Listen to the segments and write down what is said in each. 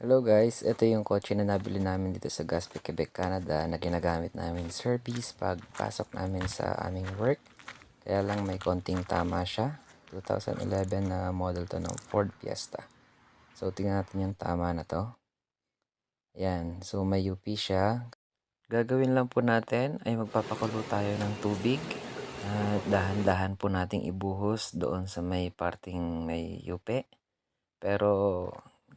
Hello guys, ito yung kotse na nabili namin dito sa Gaspé, Quebec, Canada na ginagamit namin service pag pasok namin sa aming work. Kaya lang may konting tama siya. 2011 na model to ng Ford Fiesta. So tingnan natin yung tama na to. Ayan, so may UP siya. Gagawin lang po natin ay magpapakulo tayo ng tubig. At dahan-dahan po nating ibuhos doon sa may parting may yupe. Pero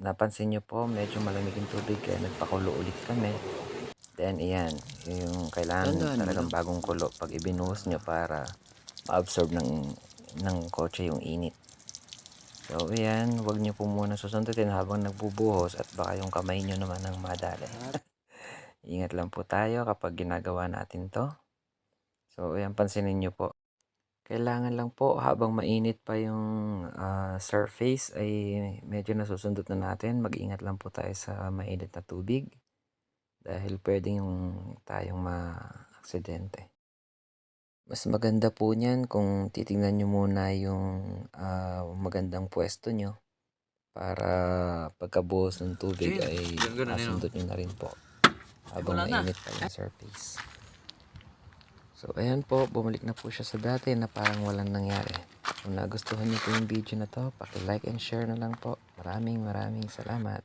napansin nyo po, medyo malamig yung tubig kaya nagpakulo ulit kami. Then, ayan, yung kailangan Dahan-dahan talagang lang. bagong kulo pag ibinuhos nyo para ma-absorb ng, ng kotse yung init. So, ayan, huwag nyo po muna susundutin habang nagbubuhos at baka yung kamay nyo naman ang madali. Ingat lang po tayo kapag ginagawa natin to. So, ayan, pansinin nyo po. Kailangan lang po habang mainit pa yung ah, surface ay medyo nasusundot na natin. Mag-ingat lang po tayo sa mainit na tubig dahil pwedeng yung tayong ma-aksidente. Mas maganda po niyan kung titingnan nyo muna yung ah, magandang pwesto nyo para pagkabuhos ng tubig ay masundot nyo na rin po habang mainit pa yung surface. So, ayan po, bumalik na po siya sa dati na parang walang nangyari. Kung nagustuhan niyo po yung video na to, paki-like and share na lang po. Maraming maraming salamat.